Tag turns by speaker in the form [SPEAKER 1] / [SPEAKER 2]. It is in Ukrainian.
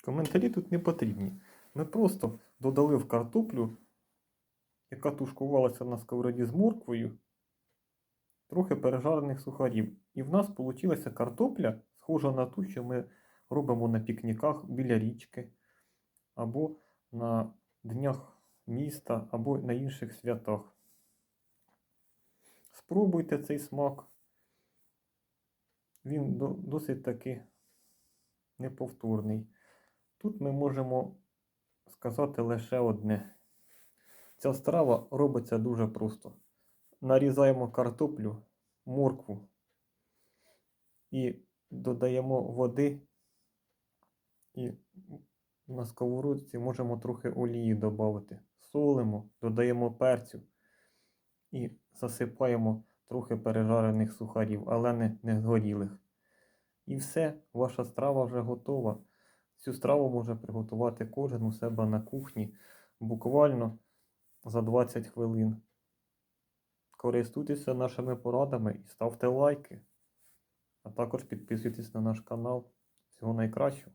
[SPEAKER 1] Коментарі тут не потрібні. Ми просто додали в картоплю, яка тушкувалася на сковороді з морквою, трохи пережарених сухарів. І в нас вийшла картопля, схожа на ту, що ми робимо на пікніках біля річки, або на днях міста, або на інших святах. Спробуйте цей смак. Він досить таки неповторний. Тут ми можемо сказати лише одне. Ця страва робиться дуже просто. Нарізаємо картоплю, моркву і додаємо води. І на сковородці можемо трохи олії додати. Солимо, додаємо перцю і засипаємо трохи пережарених сухарів, але не, не згорілих. І все, ваша страва вже готова. Цю страву може приготувати кожен у себе на кухні буквально за 20 хвилин. Користуйтеся нашими порадами і ставте лайки. А також підписуйтесь на наш канал. Всього найкращого.